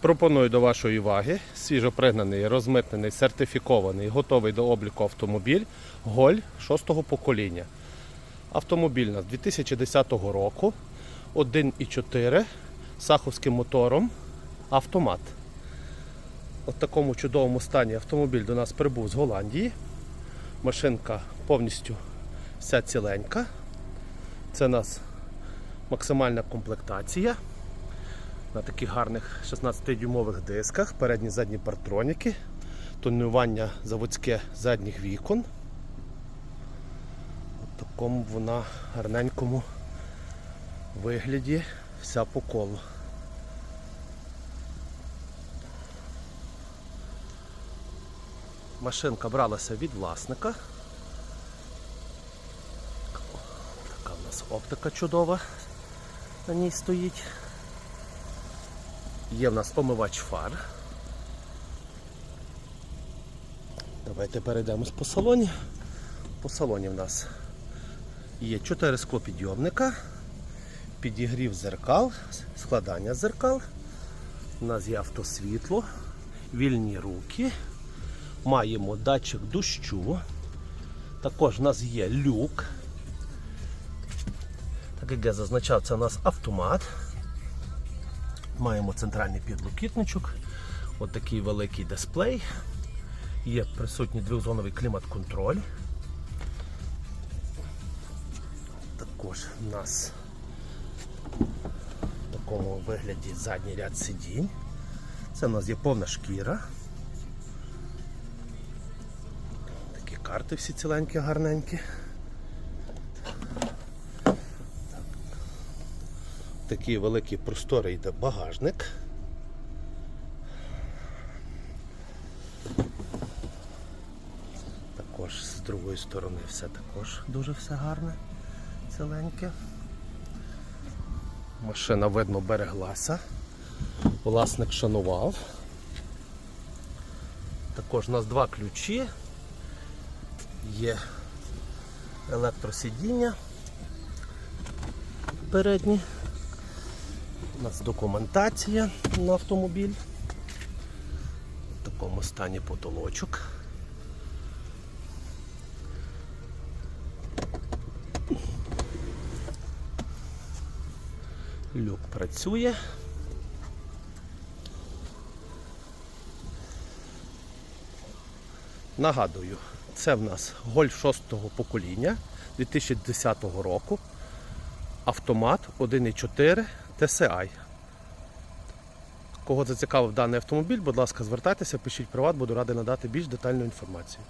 Пропоную до вашої уваги свіжопригнаний, розмитнений, сертифікований, готовий до обліку автомобіль Голь 6-го покоління. Автомобіль у нас 2010 року, 1,4 саховським мотором, автомат. У такому чудовому стані автомобіль до нас прибув з Голландії. Машинка повністю вся ціленька. Це у нас максимальна комплектація на таких гарних 16-дюймових дисках, передні задні партроніки, тонування заводське задніх вікон. У такому вона гарненькому вигляді вся по колу. Машинка бралася від власника. Така у нас оптика чудова на ній стоїть. Є в нас омивач фар. Давайте перейдемось по салоні. По салоні в нас є 4 склопідйомника, підігрів зеркал, складання зеркал. У нас є автосвітло, вільні руки. Маємо датчик дощу. Також у нас є люк. Так як я зазначав, це у нас автомат. Маємо центральний підлокітничок, от такий великий дисплей. Є присутній двохзоновий клімат-контроль. Також у нас в такому вигляді задній ряд сидінь. Це у нас є повна шкіра. Такі карти всі ціленькі, гарненькі. Такий великий просторий йде багажник. Також з другої сторони все також дуже все гарне, ціленьке. Машина видно береглася. Власник шанував. Також у нас два ключі. Є електросидіння передні. У нас документація на автомобіль. В такому стані потолочок. Люк працює. Нагадую, це в нас гольф 6-го покоління 2010 року. Автомат 1.4 TSI. Кого зацікавив даний автомобіль, будь ласка, звертайтеся, пишіть приват, буду радий надати більш детальну інформацію.